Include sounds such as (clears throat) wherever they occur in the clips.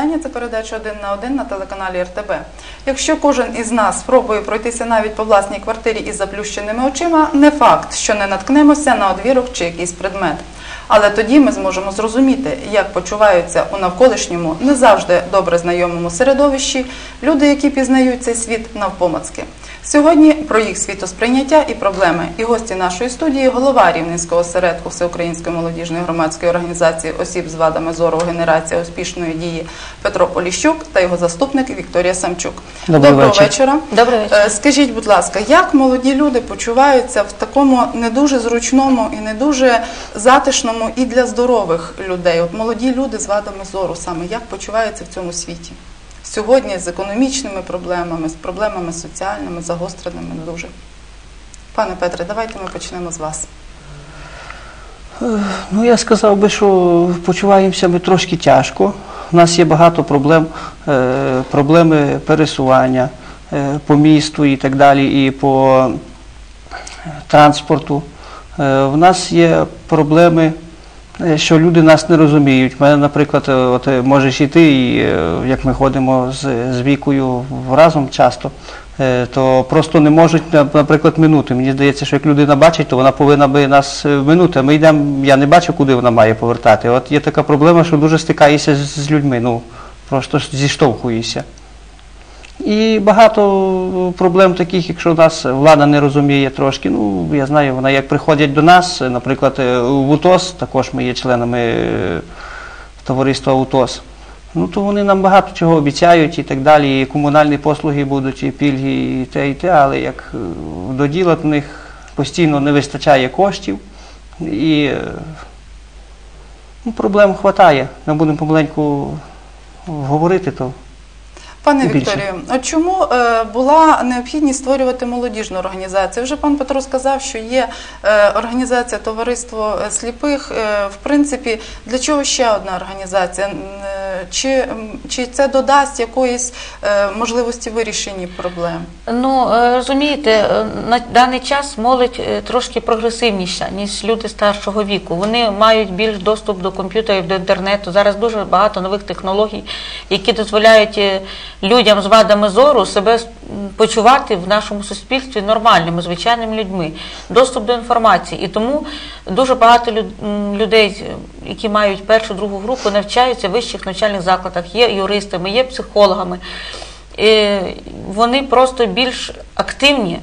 Мої вітання. Це передача один на один на телеканалі РТБ. Якщо кожен із нас спробує пройтися навіть по власній квартирі із заплющеними очима, не факт, що не наткнемося на одвірок чи якийсь предмет. Але тоді ми зможемо зрозуміти, як почуваються у навколишньому не завжди добре знайомому середовищі люди, які пізнають цей світ навпомацки. Сьогодні про їх світосприйняття і проблеми. І гості нашої студії голова Рівненського осередку Всеукраїнської молодіжної громадської організації осіб з вадами зору генерація успішної дії Петро Поліщук та його заступник Вікторія Самчук. Добрий Доброго вечір. вечора. Добрий вечір. Е, Скажіть, будь ласка, як молоді люди почуваються в такому не дуже зручному і не дуже затишному і для здорових людей? От молоді люди з вадами зору саме як почуваються в цьому світі? Сьогодні з економічними проблемами, з проблемами соціальними, загостреними дуже. Пане Петре, давайте ми почнемо з вас. Ну, я сказав би, що почуваємося ми трошки тяжко. У нас є багато проблем, е, проблеми пересування е, по місту і так далі, і по транспорту. Е, в нас є проблеми, е, що люди нас не розуміють. У мене, наприклад, е, от е, можеш йти, е, як ми ходимо з, з вікою разом часто, е, то просто не можуть, наприклад, минути. Мені здається, що як людина бачить, то вона повинна би нас е, минути. А ми йдемо, я не бачу, куди вона має повертати. От є така проблема, що дуже стикаєшся з людьми, ну просто зіштовхуєшся. І багато проблем таких, якщо нас влада не розуміє трошки. Ну, я знаю, вона як приходять до нас, наприклад, е, в УТОС, також ми є членами е, товариства УТОС. Ну, то вони нам багато чого обіцяють і так далі, і комунальні послуги будуть, і пільги, і те, і те, але як е, до діла в них постійно не вистачає коштів, і е, ну, проблем вистачає. Ми будемо помаленьку говорити, то Пане Вікторію, от чому е, була необхідність створювати молодіжну організацію? Вже пан Петро сказав, що є е, організація Товариство сліпих. Е, в принципі, для чого ще одна організація? Чи, чи це додасть якоїсь можливості вирішення проблем? Ну розумієте, на даний час молодь трошки прогресивніша ніж люди старшого віку. Вони мають більш доступ до комп'ютерів, до інтернету. Зараз дуже багато нових технологій, які дозволяють людям з вадами зору себе почувати в нашому суспільстві нормальними, звичайними людьми. Доступ до інформації. І тому дуже багато людей, які мають першу другу групу, навчаються в вищих навчальних закладах, є юристами, є психологами. Е, вони просто більш активні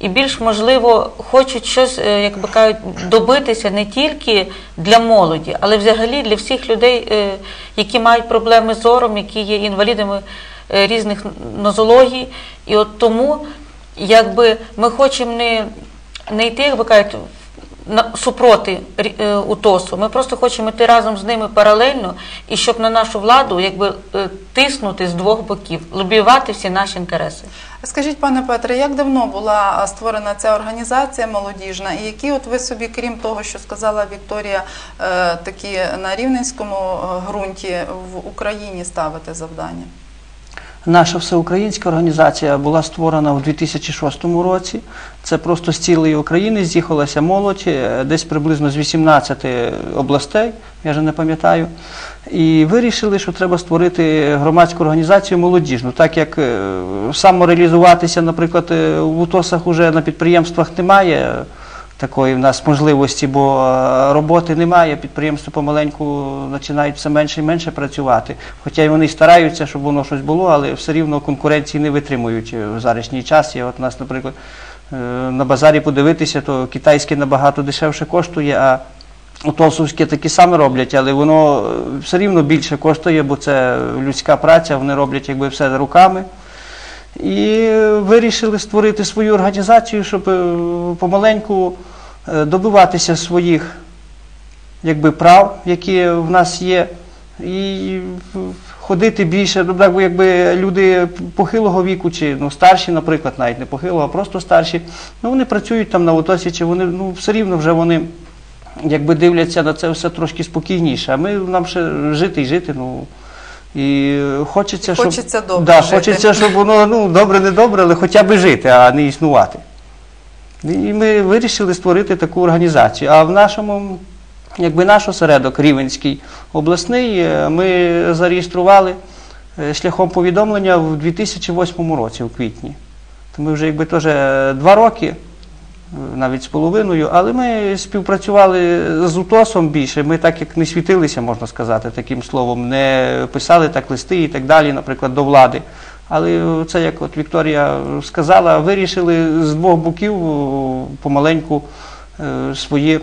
і більш можливо хочуть щось, е, як би кажуть, добитися не тільки для молоді, але взагалі для всіх людей, е, які мають проблеми з зором, які є інвалідами різних нозологій. І от тому, якби ми хочемо не, не йти, як кажуть, на- супроти е, УТОСу. Ми просто хочемо йти разом з ними паралельно, і щоб на нашу владу якби е, тиснути з двох боків, лобіювати всі наші інтереси. Скажіть, пане Петре, як давно була створена ця організація молодіжна, і які от ви собі, крім того, що сказала Вікторія, е, такі на рівненському е, ґрунті в Україні ставите завдання? Наша всеукраїнська організація була створена у 2006 році. Це просто з цілої України з'їхалася молодь, е, десь приблизно з 18 областей, я вже не пам'ятаю. І вирішили, що треба створити громадську організацію молодіжну, так як е, самореалізуватися, наприклад, е, в УТОСах уже на підприємствах немає такої в нас можливості, бо е, роботи немає, підприємства помаленьку починають все менше і менше працювати. Хоча вони стараються, щоб воно щось було, але все рівно конкуренції не витримують в зарішній час. От у нас, наприклад, е, на базарі подивитися, то китайське набагато дешевше коштує, а Толсовське такі саме роблять, але воно е, все рівно більше коштує, бо це людська праця, вони роблять якби все руками. І вирішили створити свою організацію, щоб е, помаленьку е, добиватися своїх якби, прав, які в нас є, і ходити більше, ну, якби люди похилого віку, чи ну, старші, наприклад, навіть не похилого, а просто старші, ну вони працюють там на Отосі, чи вони ну, все рівно вже вони якби дивляться на це все трошки спокійніше. А ми нам ще жити і жити. ну. І хочеться, щоб, Хочеться добре да, жити. хочеться, щоб воно ну, добре, не добре, але хоча б жити, а не існувати. І ми вирішили створити таку організацію. А в нашому якби наш осередок Рівенський обласний е, ми зареєстрували е, шляхом повідомлення в 2008 році, у квітні. То ми вже якби теж е, два роки, навіть з половиною, але ми співпрацювали з УТОСом більше. Ми так як не світилися, можна сказати, таким словом, не писали так листи і так далі, наприклад, до влади. Але це, як от Вікторія сказала, вирішили з двох боків помаленьку е, свої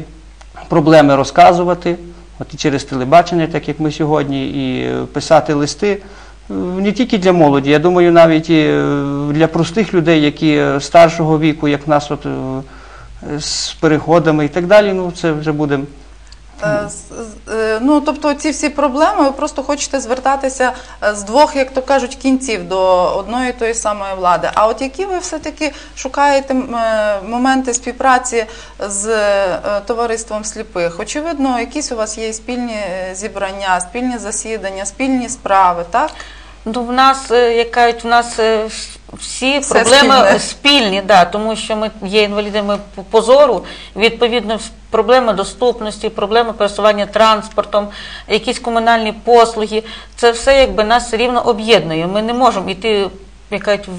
проблеми розказувати, от і через телебачення, так як ми сьогодні, і е, писати листи. Е, Не тільки для молоді, я думаю, навіть і е, для простих людей, які е, старшого віку, як нас от, з переходами і так далі, ну це вже буде Ну, тобто ці всі проблеми, ви просто хочете звертатися з двох, як то кажуть, кінців до одної тої самої влади. А от які ви все-таки шукаєте моменти співпраці з товариством сліпих? Очевидно, якісь у вас є спільні зібрання, спільні засідання, спільні справи, так? Ну, в нас, е, як кажуть, в нас е, всі Все проблеми спільне. спільні, да, тому що ми є інвалідами по позору, відповідно, проблеми доступності, проблеми пересування транспортом, якісь комунальні послуги. Це все якби нас рівно об'єднує. Ми не можемо йти. Як кажуть, в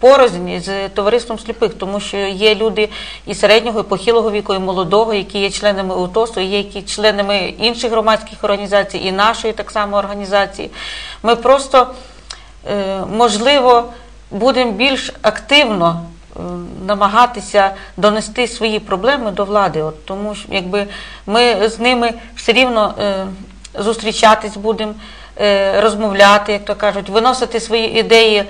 порознь з товариством сліпих, тому що є люди і середнього, і похилого віку, і молодого, які є членами УТОСу, є які членами інших громадських організацій, і нашої так само організації. Ми просто Е, можливо, будемо більш активно е, намагатися донести свої проблеми до влади. От, тому що якби ми з ними все рівно е, зустрічатись будемо, розмовляти, як то кажуть, виносити свої ідеї.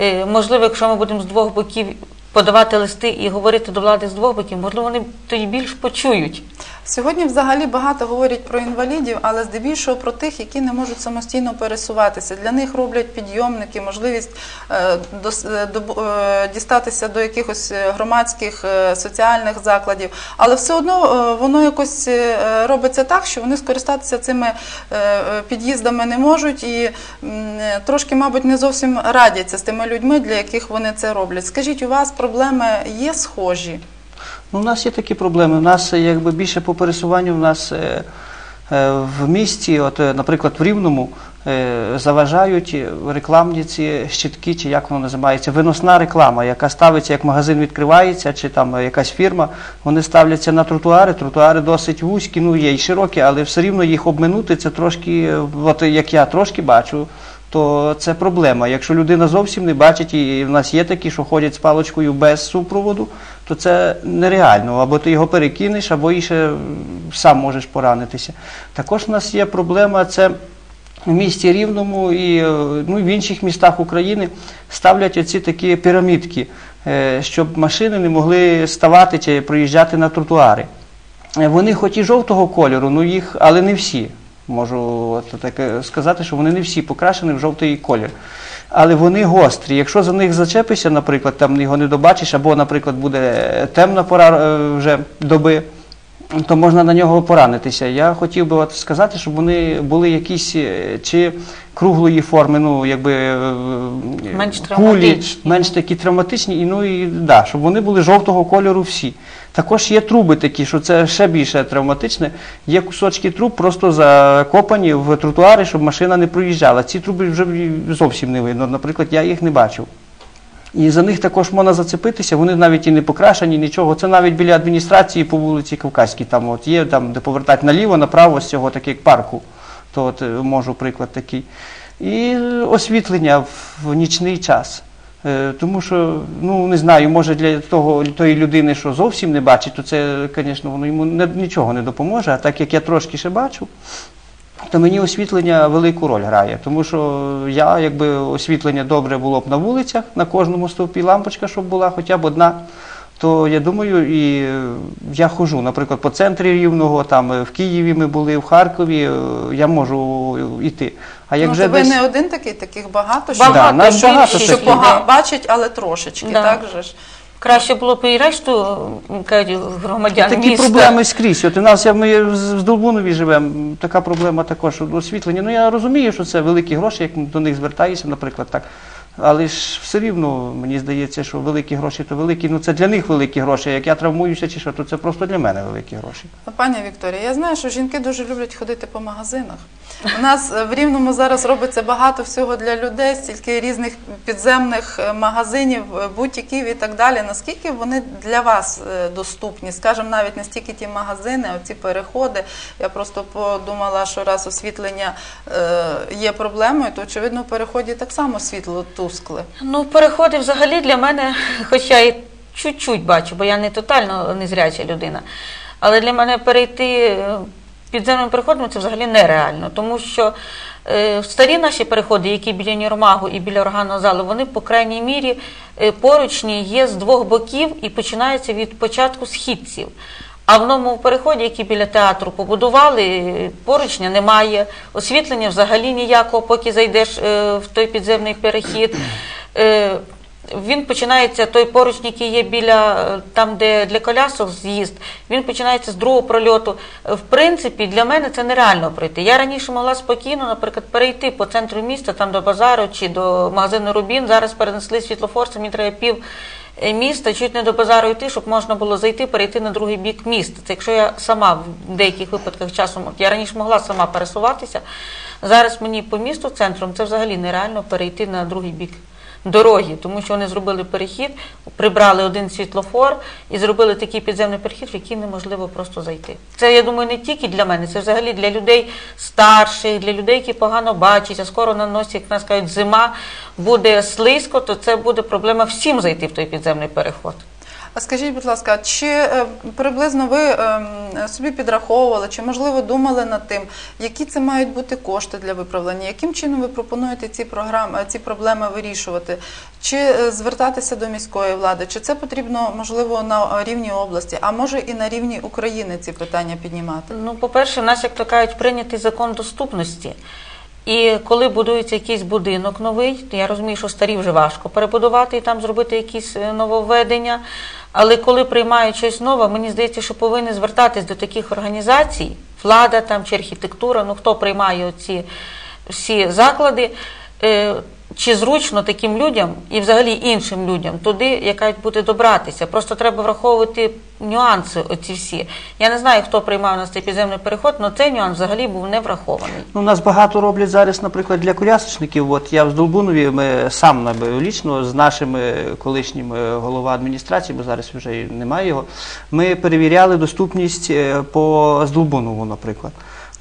Е, можливо, якщо ми будемо з двох боків подавати листи і говорити до влади з двох боків, можливо, вони тоді більш почують. Сьогодні взагалі багато говорять про інвалідів, але здебільшого про тих, які не можуть самостійно пересуватися. Для них роблять підйомники, можливість е, е, е, дістатися до якихось громадських соціальних закладів. Але все одно воно якось робиться так, що вони скористатися цими під'їздами не можуть і трошки, мабуть, не зовсім радяться з тими людьми, для яких вони це роблять. Скажіть, у вас проблеми є схожі? Ну, у нас є такі проблеми. У нас якби більше по пересуванню, у нас е, е, в місті, от, е, наприклад, в Рівному, заважають рекламні ці щитки, чи як воно називається, виносна реклама, яка ставиться, як магазин відкривається, чи там якась фірма, вони ставляться на тротуари. Тротуари досить вузькі, ну є і широкі, але все рівно їх обминути, це трошки, от як я трошки бачу. То це проблема. Якщо людина зовсім не бачить, і в нас є такі, що ходять з паличкою без супроводу, то це нереально. Або ти його перекинеш, або і ще сам можеш поранитися. Також в нас є проблема, це в місті Рівному і е, ну, в інших містах України ставлять оці такі пірамідки, е, щоб машини не могли ставати чи проїжджати на тротуари. Е, Вони хоч і жовтого кольору, ну їх, але не всі. Можу от таке сказати, що вони не всі покрашені в жовтий колір. Але вони гострі. Якщо за них зачепишся, наприклад, там його не добачиш, або, наприклад, буде темна пора е, вже доби, то можна на нього поранитися. Я хотів би от сказати, щоб вони були якісь е, чи круглої форми, ну якби е, Менш кулі, менш такі травматичні, і ну і да, щоб вони були жовтого кольору всі. Також є труби такі, що це ще більше травматичне. Є кусочки труб просто закопані в тротуари, щоб машина не проїжджала. Ці труби вже зовсім не видно. Наприклад, я їх не бачив. І за них також можна зацепитися, вони навіть і не покрашені, нічого. Це навіть біля адміністрації по вулиці Кавказькій, там от є, там, де повертати наліво, направо з цього, так як парку. То от е, можу приклад такий. І освітлення в нічний час. Е, Тому що, ну не знаю, може для того тої людини, що зовсім не бачить, то це, звісно, воно йому не, нічого не допоможе. А так як я трошки ще бачу, то мені освітлення велику роль грає. Тому що я, якби освітлення добре було б на вулицях, на кожному стовпі лампочка, щоб була хоча б одна. То я думаю, і я хожу, наприклад, по центрі Рівного, там в Києві ми були, в Харкові, е, я можу йти. А як ну, вже то ви десь... не один такий, таких багато, Багато, Да, нас що, багато що пога- бачать, але трошечки, Да. так же ж? Краще було б і решту м, кажуть, громадян Такі міста. проблеми скрізь. От у нас я- ми в Долбунові живемо, така проблема також освітлення. Ну я розумію, що це великі гроші, як до них звертаюся, наприклад, так. Але ж все рівно мені здається, що великі гроші то великі. Ну це для них великі гроші. Як я травмуюся чи що, то це просто для мене великі гроші. Ну, Пані Вікторія, я знаю, що жінки дуже люблять ходити по магазинах. У нас е, в Рівному зараз робиться багато всього для людей, стільки різних підземних е, магазинів, е, бутіків і так далі. Наскільки вони для вас доступні? Скажімо, навіть не стільки ті магазини, а ці переходи. Я просто подумала, що раз освітлення є проблемою, то очевидно в переході так само світло тускле. Ну, переходи взагалі для мене, (laughs) хоча і чуть-чуть бачу, бо я не тотально незряча людина. Але для мене перейти е, підземним переходом це взагалі нереально, тому що е, старі наші переходи, які біля Нірмагу і біля органного залу, вони по крайній мірі е, поручні є з двох боків і починаються від початку східців. А в новому переході, який біля театру побудували, поручня немає, освітлення взагалі ніякого, поки зайдеш е, в той підземний перехід. (clears throat) Е, Він починається, той поручник, який є біля е, там, де для колясок з'їзд, він починається з другого прольоту. В принципі, для мене це нереально пройти. Я раніше могла спокійно, наприклад, перейти по центру міста, там до базару чи до магазину Рубін. Зараз перенесли світлофор, мені треба пів міста, чуть не до базару йти, щоб можна було зайти, перейти на другий бік міста. Це якщо я сама в деяких випадках часом, я раніше могла сама пересуватися. Зараз мені по місту центром це взагалі нереально перейти на другий бік дороги, тому що вони зробили перехід, прибрали один світлофор і зробили такий підземний перехід, в який неможливо просто зайти. Це я думаю не тільки для мене, це взагалі для людей старших, для людей, які погано бачать, а скоро на носі, як нас кажуть, зима буде слизько, то це буде проблема всім зайти в той підземний переход. А скажіть, будь ласка, чи е, приблизно ви ем, собі підраховували, чи можливо думали над тим, які це мають бути кошти для виправлення? Яким чином ви пропонуєте ці програми, ці проблеми вирішувати? Чи е, звертатися до міської влади? Чи це потрібно можливо на рівні області, а може і на рівні України ці питання піднімати? Ну, по-перше, в нас, як то кажуть, прийнятий закон доступності. І коли будується якийсь будинок новий, то я розумію, що старі вже важко перебудувати і там зробити якісь е, нововведення. Але коли приймають щось нове, мені здається, що повинні звертатись до таких організацій, влада там чи архітектура, ну хто приймає ці всі заклади. е, Чи зручно таким людям і взагалі іншим людям туди, яка буде добратися. Просто треба враховувати нюанси оці всі. Я не знаю, хто приймав у нас цей підземний переход, але цей нюанс взагалі був не врахований. Ну, нас багато роблять зараз, наприклад, для колясочників. От я в Здолбунові ми сам наби- лічно з нашими колишніми колишнім е, голова адміністрації, бо зараз вже немає його. Ми перевіряли доступність е, по Здолбунову, наприклад.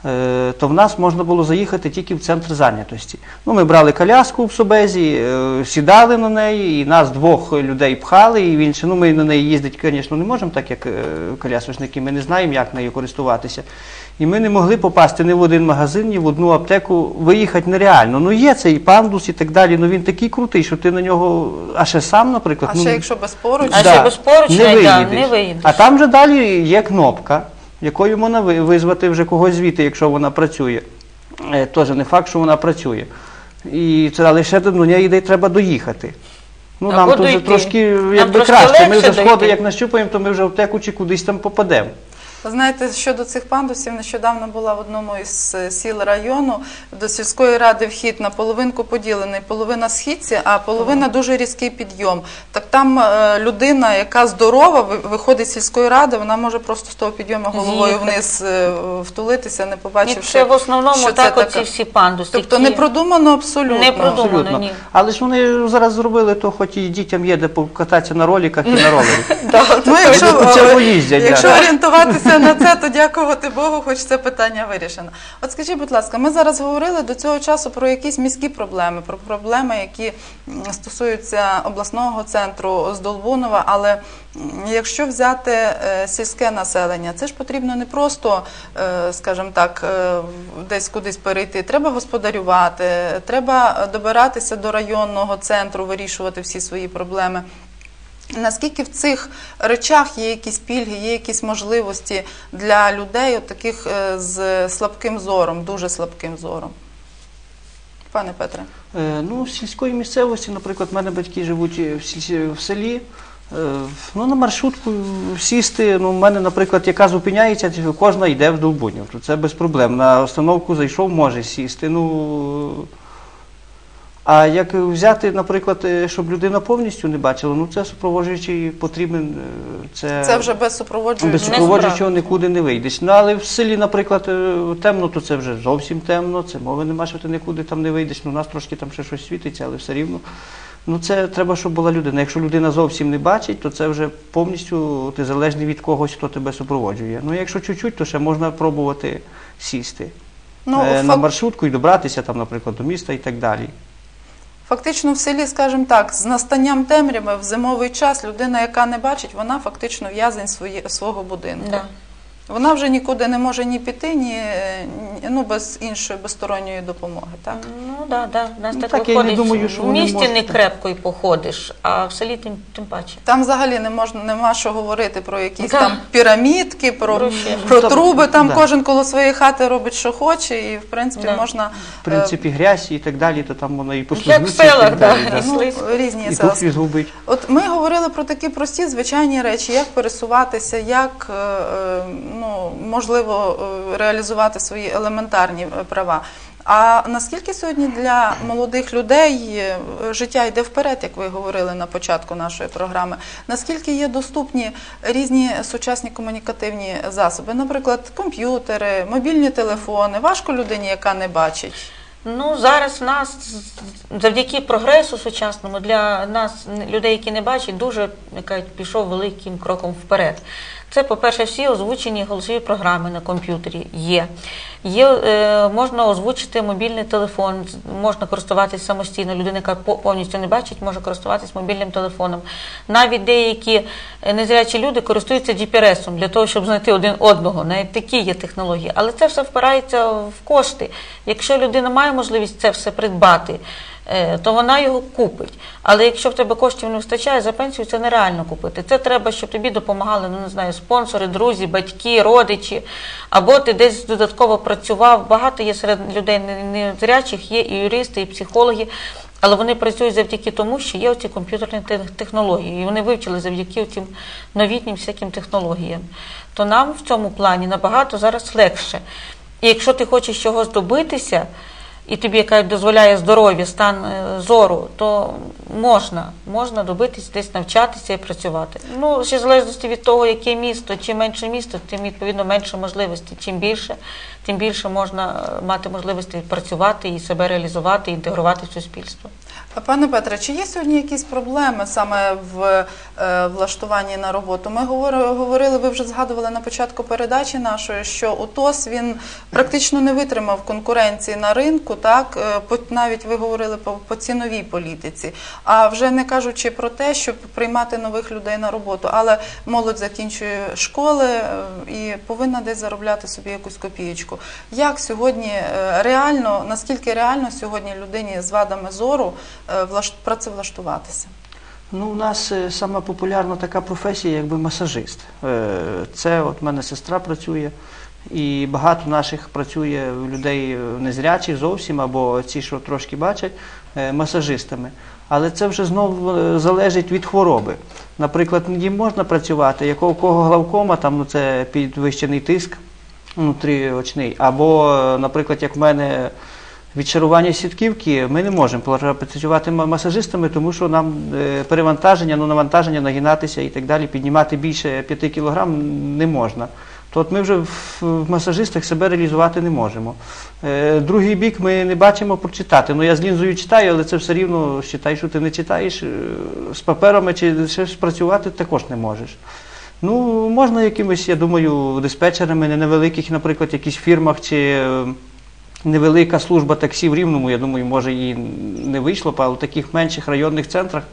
Е, То в нас можна було заїхати тільки в центр зайнятості. Ну, ми брали коляску в Собезі, е, сідали на неї, і нас двох людей пхали, і він ще, ну ми на неї їздити, звісно, не можемо, так як е, колясочники, ми не знаємо, як нею користуватися. І ми не могли попасти ні в один магазин, ні в одну аптеку, виїхати нереально. Ну є цей пандус і так далі, ну він такий крутий, що ти на нього, а ще сам, наприклад, А ну, ще якщо без поруч, А ще без поручня, не виїдеш. не виїдеш. А там вже далі є кнопка, якою можна визвати вже когось звідти, якщо вона працює. Е, Теж не факт, що вона працює. І це ще до неї йде треба доїхати. Ну, нам тут трошки якби трошки краще. Ми вже сходи, як нащупаємо, то ми вже в аптеку чи кудись там попадемо. Ви знаєте, щодо цих пандусів, нещодавно була в одному із е, сіл району до сільської ради вхід на половинку поділений, половина східці, а половина дуже різкий підйом. Так там е, людина, яка здорова, виходить з сільської ради, вона може просто з того підйому головою вниз е, втулитися, не побачивши. це в основному що це так оці всі пандуси. Тобто не продумано абсолютно. Не продумано. Абсолютно. ні. Але ж вони зараз зробили, то хоч і дітям є де покататися на роліках і на (laughs) ровері. Ну, якщо, Вони орієнтуватися на це, то дякувати Богу, хоч це питання вирішено. От скажіть, будь ласка, ми зараз говорили до цього часу про якісь міські проблеми, про проблеми, які стосуються обласного центру з Долбунова, але якщо взяти е, сільське населення, це ж потрібно не просто, е, скажімо так, е, десь кудись перейти. Треба господарювати, треба добиратися до районного центру, вирішувати всі свої проблеми. Наскільки в цих речах є якісь пільги, є якісь можливості для людей, таких е, з слабким зором, дуже слабким зором? Пане Петре. Е, Ну, в сільської місцевості, наприклад, в мене батьки живуть в сіль- в селі. Е, Ну, на маршрутку сісти, ну, в мене, наприклад, яка зупиняється, кожна йде в Долбунів. То це без проблем. На остановку зайшов, може сісти. Ну, А як взяти, наприклад, е, щоб людина повністю не бачила, ну це супроводжуючий потрібен. е, Це, Це вже без супроводжуючого. без супроводжуючого нікуди не вийдеш. Ну але в селі, наприклад, е, темно, то це вже зовсім темно, це мови нема, що ти нікуди там не вийдеш. Ну, у нас трошки там ще щось світиться, але все рівно. Ну це треба, щоб була людина. Якщо людина зовсім не бачить, то це вже повністю ти залежний від когось, хто тебе супроводжує. Ну якщо чуть-чуть, то ще можна пробувати сісти Ну, е, на фак- маршрутку і добратися там, наприклад, до міста і так далі. Фактично в селі, скажімо так, з настанням темряви в зимовий час людина, яка не бачить, вона фактично в'язень свої, свого будинку. Да. Вона вже нікуди не може ні піти, ні, ну, без іншої безсторонньої допомоги. Так? Ну да, да. У нас Ну, так, так я не думаю, що в місті не так. крепко й походиш, а в селі тим, тим паче. Там взагалі не можна нема що говорити про якісь Да. там пірамідки, про, Про ще. про труби. Там да. кожен коло своєї хати робить, що хоче, і в принципі Да. можна В принципі, грязь і так далі, то там воно і Як в і селах, так далі. да. да. е, ну, слизь. різні І села. От ми говорили про такі прості звичайні речі, як пересуватися, як е, е, ну, можливо е, реалізувати свої елементарні е, права. А наскільки сьогодні для молодих людей е, життя йде вперед, як ви говорили на початку нашої програми? Наскільки є доступні різні сучасні комунікативні засоби, наприклад, комп'ютери, мобільні телефони? Важко людині, яка не бачить. Ну зараз нас завдяки прогресу сучасному для нас, людей, які не бачать, дуже як кажуть, пішов великим кроком вперед. Це, по-перше, всі озвучені голосові програми на комп'ютері є. Є е, можна озвучити мобільний телефон, можна користуватися самостійно. Людина, яка по- повністю не бачить, може користуватися мобільним телефоном. Навіть деякі е, незрячі люди користуються GPS для того, щоб знайти один одного. Навіть такі є технології. Але це все впирається в кошти. Якщо людина має можливість це все придбати, то вона його купить. Але якщо в тебе коштів не вистачає, за пенсію це нереально купити. Це треба, щоб тобі допомагали, ну не знаю, спонсори, друзі, батьки, родичі, або ти десь додатково працював. Багато є серед людей не- незрячих, є і юристи, і психологи. Але вони працюють завдяки тому, що є оці комп'ютерні технології, і вони вивчили завдяки цим новітнім всяким технологіям. То нам в цьому плані набагато зараз легше. І якщо ти хочеш чогось добитися, і тобі яка дозволяє здоров'я, стан е, зору, то можна, можна добитись десь навчатися і працювати. Ну, ще в залежності від того, яке місто, чим менше місто, тим відповідно менше можливостей. Чим більше, тим більше можна е, мати можливості працювати і себе реалізувати, інтегрувати в суспільство. Пане Петре, чи є сьогодні якісь проблеми саме в е, влаштуванні на роботу? Ми говорили, ви вже згадували на початку передачі нашої, що УТОС він практично не витримав конкуренції на ринку, так е, навіть ви говорили по, по ціновій політиці. А вже не кажучи про те, щоб приймати нових людей на роботу, але молодь закінчує школи е, і повинна десь заробляти собі якусь копієчку. Як сьогодні е, реально, наскільки реально сьогодні людині з вадами зору працевлаштуватися? Ну, у нас е, сама популярна така професія, якби масажист. Е, Це от в мене сестра працює, і багато наших працює людей е, незрячих зовсім, або ці, що трошки бачать, е, масажистами. Але це вже знову е, залежить від хвороби. Наприклад, їм можна працювати, якого кого главкома, там ну, це підвищений тиск внутріочний, або, е, наприклад, як в мене відчарування сітківки, ми не можемо працювати масажистами, тому що нам е, перевантаження, ну навантаження, нагинатися і так далі, піднімати більше 5 кілограм не можна. То ми вже в, масажистах себе реалізувати не можемо. Е, другий бік ми не бачимо прочитати. Ну я з лінзою читаю, але це все рівно считай, що ти не читаєш. е, З паперами чи щось працювати також не можеш. Ну, можна якимось, я думаю, диспетчерами не невеликих, наприклад, якісь фірмах чи невелика служба таксі в Рівному, я думаю, може і не вийшло, але в таких менших районних центрах,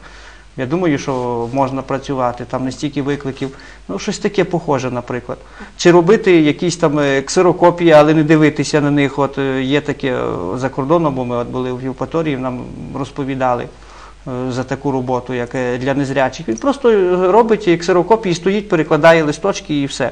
я думаю, що можна працювати, там не стільки викликів. Ну, щось таке похоже, наприклад. Чи робити якісь там е, ксерокопії, але не дивитися на них. От е, є таке е, за кордоном, бо ми от були в Євпаторії, нам розповідали за таку роботу, як для незрячих. Він просто робить ксерокопії, стоїть, перекладає листочки і все.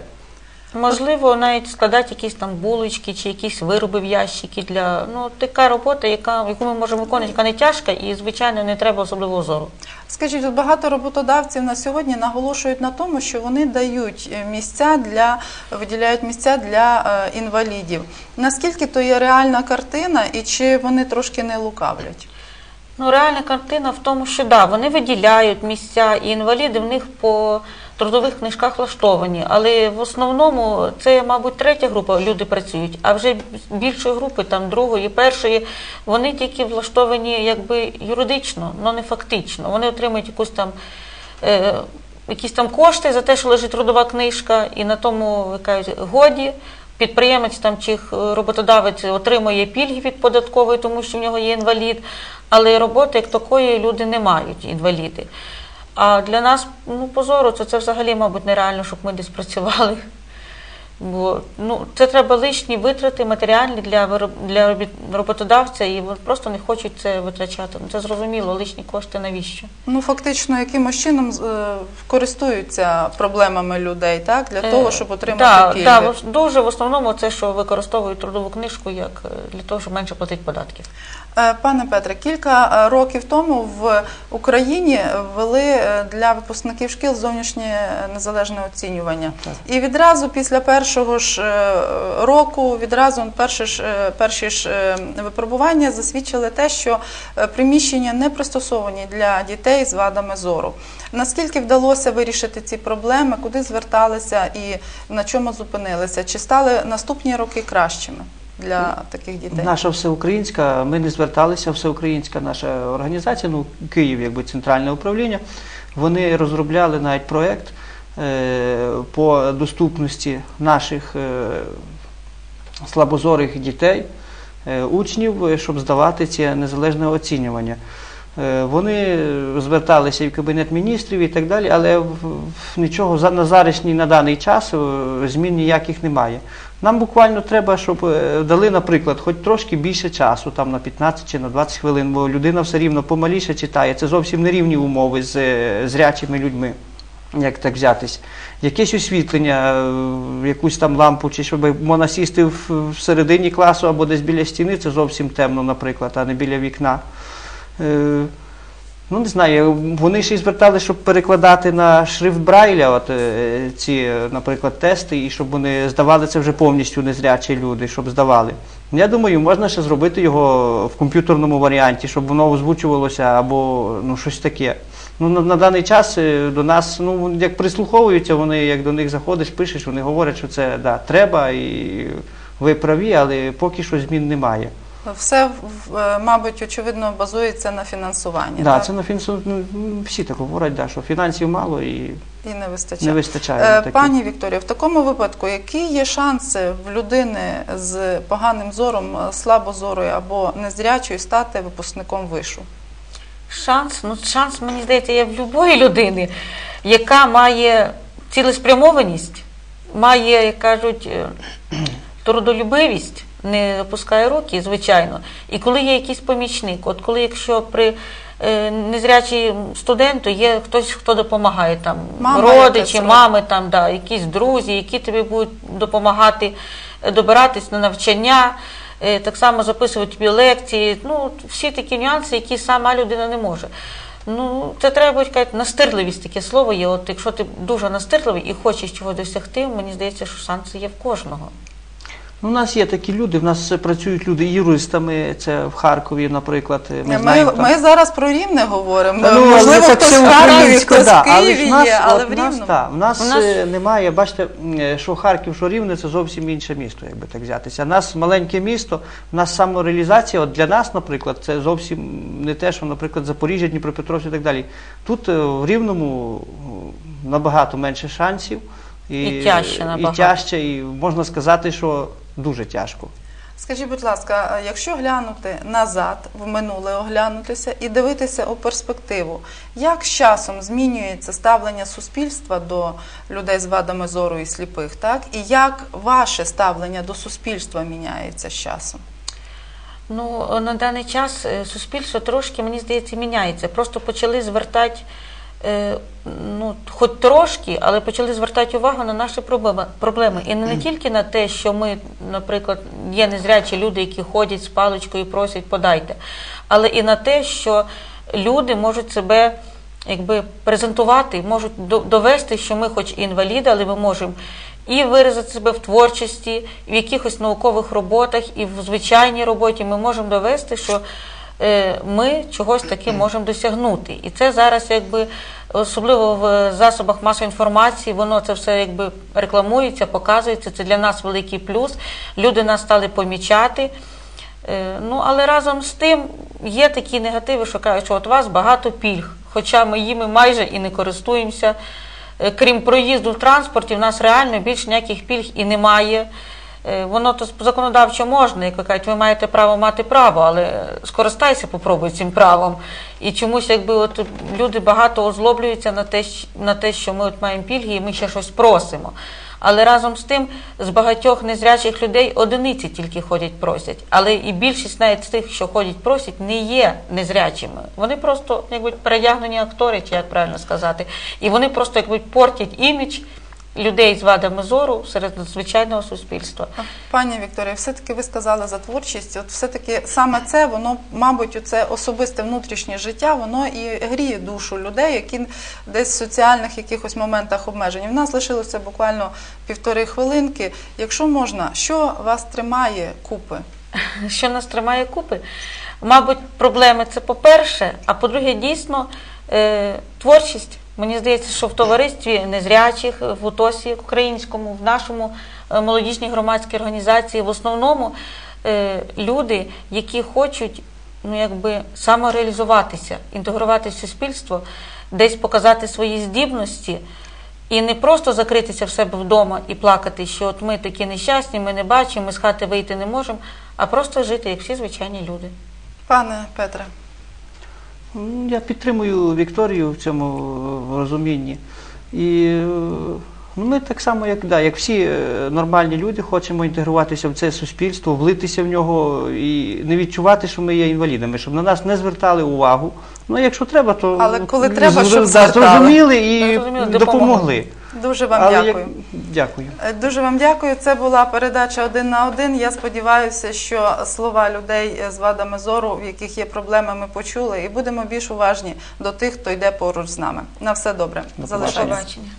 Можливо, навіть складати якісь там булочки чи якісь вироби в ящики для ну така робота, яка яку ми можемо виконувати, яка не тяжка і звичайно не треба особливого зору. Скажіть, от багато роботодавців на сьогодні наголошують на тому, що вони дають е, місця для виділяють місця для е, інвалідів. Наскільки то є реальна картина, і чи вони трошки не лукавлять? Ну, реальна картина в тому, що да, вони виділяють місця, і інваліди в них по трудових книжках влаштовані. Але в основному це, мабуть, третя група люди працюють, а вже більшої групи, там другої, першої, вони тільки влаштовані якби юридично, але не фактично. Вони отримують якусь там. Е, Якісь там кошти за те, що лежить трудова книжка, і на тому кажуть, годі підприємець там чи роботодавець отримує пільги від податкової, тому що в нього є інвалід, але роботи як такої люди не мають, інваліди. А для нас ну, позору, то це взагалі, мабуть, нереально, щоб ми десь працювали. Бо ну, це треба лишні витрати матеріальні для, вироб- для роботодавця, і вони просто не хочуть це витрачати. Ну, це зрозуміло, лишні кошти навіщо? Ну, фактично, якимось чином е, користуються проблемами людей, так? Для того, щоб отримати да, пільги. да, дуже в основному це, що використовують трудову книжку як е, для того, щоб менше платити податків. Е, Пане Петре, кілька е, років тому в Україні ввели е, для випускників шкіл зовнішнє незалежне оцінювання. І відразу після першого ж року, відразу перші ж, перші ж випробування засвідчили те, що приміщення не пристосовані для дітей з вадами зору. Наскільки вдалося вирішити ці проблеми, куди зверталися і на чому зупинилися? Чи стали наступні роки кращими для таких дітей? Наша всеукраїнська, ми не зверталися, всеукраїнська наша організація, ну Київ, якби центральне управління. Вони розробляли навіть проєкт е, по доступності наших е, слабозорих дітей, е, учнів, щоб здавати ці незалежне оцінювання. Е, Вони зверталися і в Кабінет міністрів і так далі, але нічого за- на зарішній на даний час е, змін ніяких немає. Нам буквально треба, щоб е, дали, наприклад, хоч трошки більше часу, там на 15 чи на 20 хвилин, бо людина все рівно помаліше читає. Це зовсім не рівні умови з е, зрячими людьми. Як так взятись? Якесь освітлення, е, якусь там лампу, чи щоб можна сісти в, середині класу або десь біля стіни, це зовсім темно, наприклад, а не біля вікна. Ну, не знаю, вони ще й звертали, щоб перекладати на шрифт Брайля от, е, ці, е, наприклад, тести, і щоб вони здавали це вже повністю незрячі люди, щоб здавали. Я думаю, можна ще зробити його в комп'ютерному варіанті, щоб воно озвучувалося або ну, щось таке. Ну, на, на даний час е, до нас, ну, як прислуховуються, вони, як до них заходиш, пишеш, вони говорять, що це да, треба і ви праві, але поки що змін немає. Все, в- е, мабуть, очевидно, базується на фінансуванні. Да, так? це на фінансу, ну, всі так говорять, да, що фінансів мало і І не вистачає. не вистачає. Е. Пані Вікторія, в такому випадку, які є шанси в людини з поганим зором, е, слабозорою або незрячою стати випускником вишу? Шанс, ну шанс, мені здається, є в будь-якої людини, яка має цілеспрямованість, має, як кажуть, е, (clears throat) трудолюбивість, не опускає руки, звичайно. І коли є якийсь помічник, от коли якщо при е, незрячій студенту є хтось, хто допомагає, там Мама родичі, мами, там, да, якісь друзі, які тобі будуть допомагати е, добиратись на навчання, е, так само записувати тобі лекції. Ну, всі такі нюанси, які сама людина не може. Ну, це треба буде казати, настирливість таке слово є. От якщо ти дуже настирливий і хочеш чогось досягти, мені здається, що шанси є в кожного. Ну, у нас є такі люди, в нас працюють люди юристами, це в Харкові, наприклад. Ми, Ми, знаємо, ми, зараз про Рівне говоримо. Та ну, Можливо, це хтось в Харкові, хтось да, в Києві в нас, є, але в нас, Рівному. та, в нас, У нас- е, немає, бачите, що Харків, що Рівне, це зовсім інше місто, якби так взятися. У нас маленьке місто, у нас самореалізація, от для нас, наприклад, це зовсім не те, що, наприклад, Запоріжжя, Дніпропетровськ і так далі. Тут е, в Рівному набагато менше шансів. І тяжче набагато. І тяжче, і можна сказати, що дуже тяжко. Скажіть, будь ласка, якщо глянути назад, в минуле оглянутися і дивитися у перспективу, як з часом змінюється ставлення суспільства до людей з вадами зору і сліпих, так? І як ваше ставлення до суспільства міняється з часом? Ну, на даний час е, суспільство трошки, мені здається, міняється. Просто почали звертати, ну, хоч трошки, але почали звертати увагу на наші проблеми. І не тільки на те, що ми, наприклад, є незрячі люди, які ходять з паличкою і просять подайте, але і на те, що люди можуть себе якби презентувати, можуть довести, що ми, хоч і інваліди, але ми можемо і виразити себе в творчості, в якихось наукових роботах, і в звичайній роботі ми можемо довести, що е, ми чогось таки можемо досягнути. І це зараз якби. Особливо в засобах масової інформації, воно це все якби рекламується, показується. Це для нас великий плюс. Люди нас стали помічати. Е, Ну, але разом з тим є такі негативи, що кажуть, що от вас багато пільг, хоча ми їми майже і не користуємося. Е, Крім проїзду в транспорті, в нас реально більш ніяких пільг і немає. Е, Воно то законодавчо можна, як ви кажете, ви маєте право мати право, але скористайся, попробуй цим правом. І чомусь, якби от люди багато озлоблюються на те, на те, що ми от маємо пільги і ми ще щось просимо. Але разом з тим, з багатьох незрячих людей одиниці тільки ходять просять. Але і більшість навіть з тих, що ходять просять, не є незрячими. Вони просто якби передягнені актори, чи як правильно сказати. І вони просто якби портять імідж людей з вадами зору серед звичайного суспільства. Пані Вікторія, все-таки ви сказали за творчість. От все-таки саме це, воно, мабуть, це особисте внутрішнє життя, воно і гріє душу людей, які десь в соціальних якихось моментах обмежені. В нас лишилося буквально півтори хвилинки. Якщо можна, що вас тримає купи? (laughs) Що нас тримає купи? Мабуть, проблеми це по-перше, а по-друге, дійсно е, творчість. Мені здається, що в товаристві незрячих, в УТОСі українському, в нашому е, молодіжній громадській організації, в основному е, люди, які хочуть ну, якби, самореалізуватися, інтегруватися в суспільство, десь показати свої здібності. І не просто закритися в себе вдома і плакати, що от ми такі нещасні, ми не бачимо, ми з хати вийти не можемо, а просто жити, як всі звичайні люди. Пане Петре, Я підтримую Вікторію в цьому е, розумінні. І е, ну, ми так само, як, да, як всі е, нормальні люди, хочемо інтегруватися в це суспільство, влитися в нього і не відчувати, що ми є інвалідами, щоб на нас не звертали увагу. Ну, якщо треба, то Але коли треба, щоб зрозуміли і допомогли. Дуже вам Але дякую. Я... Дякую. Е, Дуже вам дякую. Це була передача один на один. Я сподіваюся, що слова людей з вадами зору, в яких є проблеми, ми почули, і будемо більш уважні до тих, хто йде поруч з нами. На все добре. До Залишайтеся. Побачення.